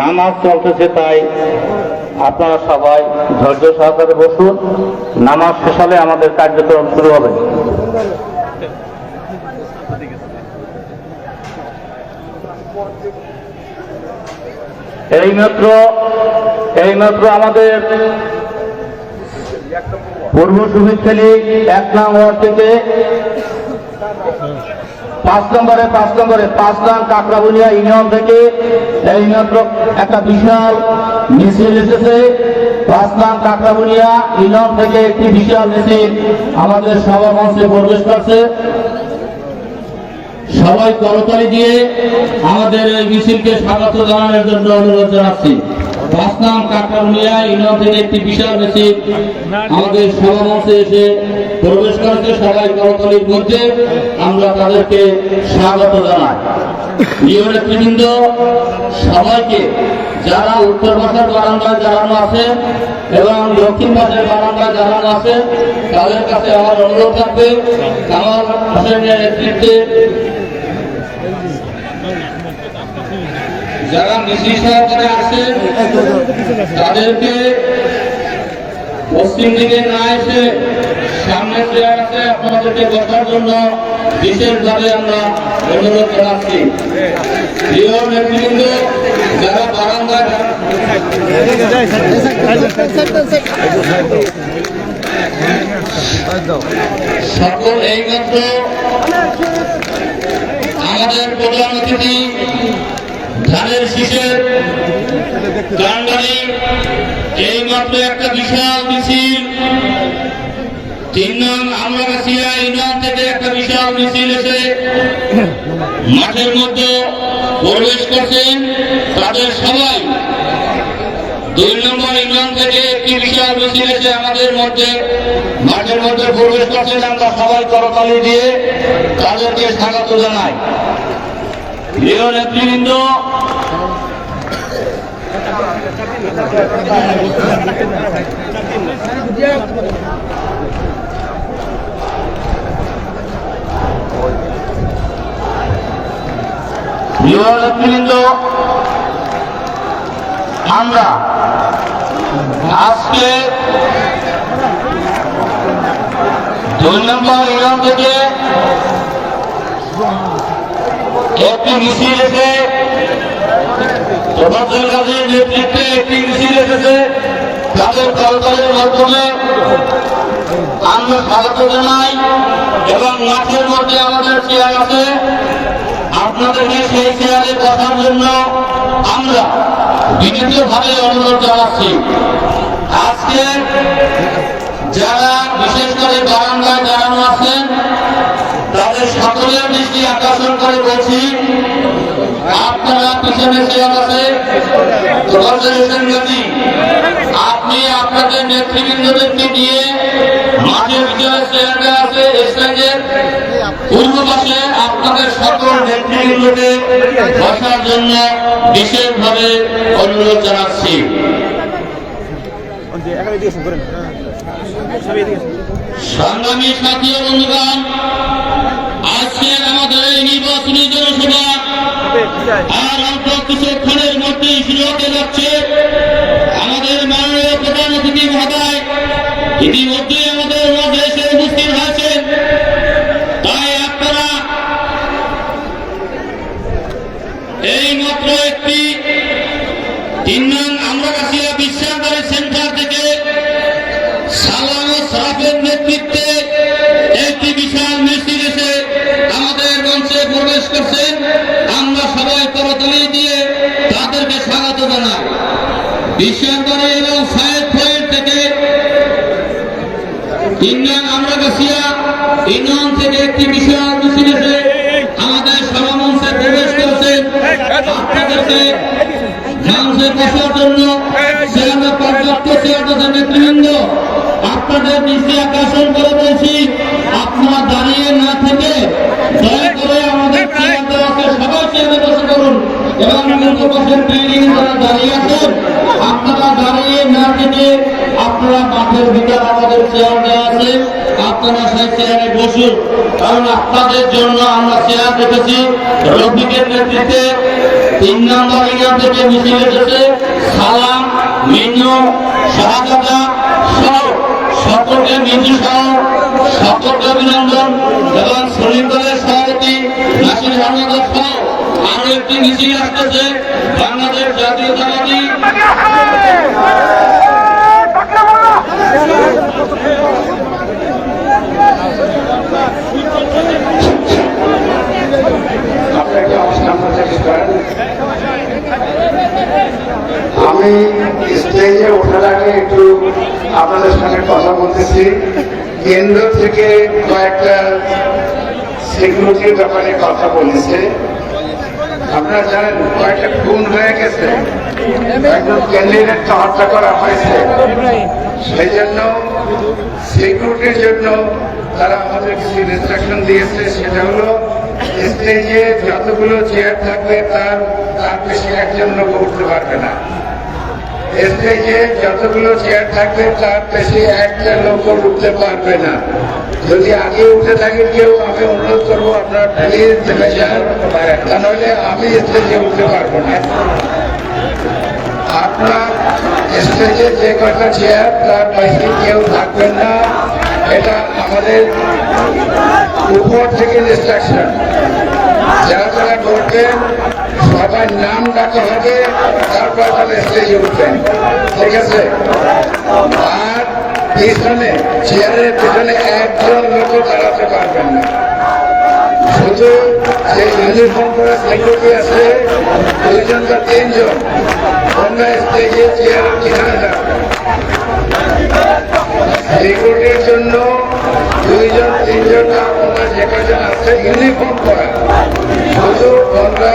নামাজ চলতেছে তাই আপনারা সবাই ধৈর্য সহকারে বসুন। নামাজ শেষ হলে আমাদের কার্যক্রম শুরু হবে। এইমাত্র এইমাত্র আমাদের পূর্ব লীগ এক নং ওয়ার্ড থেকে পাঁচ নম্বরে পাঁচ নম্বরে, পাঁচ নং কাকড়াবুলিয়া ইউনিয়ন থেকে। একটা বিশাল মিছিল এসেছে। পাঁচ নং কাকড়াবুলিয়া ইউনিয়ন থেকে একটি বিশাল মিছিল আমাদের সভা মঞ্চে প্রবেশ করছে। সবাই করতালি দিয়ে আমাদের এই মিছিলকে স্বাগত জানানোর জন্য অনুরোধ জানাচ্ছি। পাঁচ নাম কাকরাউনিয়া ইউনিয়ন থেকে একটি বিশাল মিছিল আমাদের সভা মঞ্চে এসে প্রবেশ করেছে সবাই করতালির মধ্যে। আমরা তাদেরকে স্বাগত জানাই। প্রিয় নেতৃবৃন্দ, সবাইকে যারা উত্তর পাশের বারান্দায় দাঁড়ানো আছে এবং দক্ষিণ পাশের বারান্দায় দাঁড়ানো আছে, তাদের কাছে আমার অনুরোধ থাকবে। কামাল হোসেনের নেতৃত্বে যারা মিছিল আছে তাদেরকে পশ্চিম দিকে না এসে সামনে চেয়ার আছে আপনাদেরকে বসার জন্য বিশেষভাবে আমরা অনুরোধ জানাচ্ছি। প্রিয় নেতৃবৃন্দ, যারা বারান্দায় সকল এইমাত্র আমাদের প্রধান অতিথি ধানের শীষের গান্ডারি এইমাত্র একটা বিশাল মিছিল, তিন নং আমরাগাছিয়া ইউনিয়ন থেকে একটা বিশাল মিছিল এসে মাঠের মধ্যে প্রবেশ করছেন তাদের সবাই দুই নম্বর ইউনিয়ন থেকে একটি বিশাল মিছিল এসে আমাদের মধ্যে, মাঠের মধ্যে প্রবেশ করছেন আমরা সবাই করতালি দিয়ে তাদেরকে স্বাগত জানাই। প্রিয় নেতৃবৃন্দ প্রিয় নেতৃবৃন্দ আমরা আজকে দুই নম্বর ইউনিয়ন থেকে একটি মিছিল তোফাজুল গাজীর নেতৃত্বে একটি মিছিল এসেছে। তাদের কলকালের মাধ্যমে আমরা স্বাগত জানাই এবং মাঠের মধ্যে আমাদের চেয়ার আছে। আপনাদেরকে সেই চেয়ারে বসার জন্য আমরা বিনীতভাবে অনুরোধ জানাচ্ছি। আজকে যারা বিশেষ করে বারান্দায় দাঁড়ানো আছেন সকলের দৃষ্টি আকর্ষণ করে বলছি, আপনারা পিছনে চেয়ার আছে আপনি আপনাদের নেতৃবৃন্দদেরকে নিয়ে মাঠের ভিতরে চেয়ারটা আছে স্টেজের পূর্ব পাশে আপনাদের সকল নেতৃবৃন্দকে বসার জন্য বিশেষভাবে অনুরোধ জানাচ্ছি। সংগ্রামী সাথী ও বন্ধুগণ আজকে আমাদের এই নির্বাচনী জনসভা আর অল্প কিছুক্ষণের মধ্যেই শুরু হতে যাচ্ছে। আমাদের মাননীয় প্রধান অতিথি মহোদয় ইতিমধ্যে আমাদের মাঝে এসে উপস্থিত হয়েছেন। তাই আপনারা এই মাত্র একটি তিন নং আমরা কাছিয়া বিশ্বাসবাড়ি সেন্টার বিশ্বাসবাড়ি এবং সাহেব ফয়ের থেকে ইন্ডিয়ান আমরা গাছিয়া থেকে একটি বিশাল মিছিল এসে আমাদের সভা মঞ্চে প্রবেশ করছেন আপনাদেরকে মঞ্চে বসার জন্য সেখানে পর্যাপ্ত চেয়ারদের নেতৃবৃন্দ, আপনাদের দৃষ্টি আকর্ষণ করে বলছি, আপনারা দাঁড়িয়ে না থেকে দয়া করে আমাদের চেয়ার দেওয়া আছে সবাই চেয়ারে বসে করুন এবং দাঁড়িয়ে আছেন থেকে আপনারা মাঠের ভিতর আমাদের চেয়ার দেওয়া আছে। আপনারা সেই চেয়ারে বসুন। কারণ আপনাদের জন্য আমরা চেয়ার রেখেছি। রফিকের নেতৃত্বে তিন নম্বর ইউনিয়ন থেকে মিছিল এসেছে। সালাম, মিনু, শাহজাদা সহ সকলকে মিনু সহ সকলকে অভিনন্দন। এবং শরীফের সভাপতি নাসির আহমেদ সহ আরও একটি মিছিল আসতেছে। বাংলাদেশ জাতীয়তাবাদী আপনাকে অবস্থান থেকে করেন আমি স্টেজে ওঠার আগে একটু আপনাদের সঙ্গে কথা বলতেছি। কেন্দ্র থেকে কয়েকটা সিকিউরিটির ব্যাপারে কথা বলেছে আপনারা জানেন, কয়েকটা খুন হয়ে গেছে। একজন ক্যান্ডিডেটকে হত্যা করা হয়েছে সেই জন্য সিকিউরিটির জন্য তারা আমাদের কিছু ইনস্ট্রাকশন দিয়েছে সেটা হলো স্টেজে যতগুলো চেয়ার থাকবে তার তার বেশি একজন লোক উঠতে পারবে না স্টেজে যতগুলো চেয়ার থাকবে তার বেশি একটা লোক উঠতে পারবে না যদি আগে উঠে থাকে কেউ আমি অনুরোধ করব আপনার প্লিজ চলে যান তা নইলে আমি স্টেজে উঠতে পারব না আপনার স্টেজে যে কটা চেয়ার তার বেশি কেউ থাকবেন না। এটা আমাদের উপর থেকে ইনস্ট্রাকশন যারা যারা করবেন, সবার নাম ডাকা হবে, তারপর তারা স্টেজে উঠবেন। ঠিক আছে? আর পিছনে চেয়ারের পিছনে একজন লোক দাঁড়াতে পারবেন না। শুধু যে ইউনিফর্ম করে সিকিউরিটি আছে দুজন বা তিনজন। তোমরা স্টেজে চেয়ার কিনা যাও রেকর্ডের জন্য দুইজন, তিনজন আপনার যেখানে আছে ইউনিফর্ম করা। শুধু তোমরা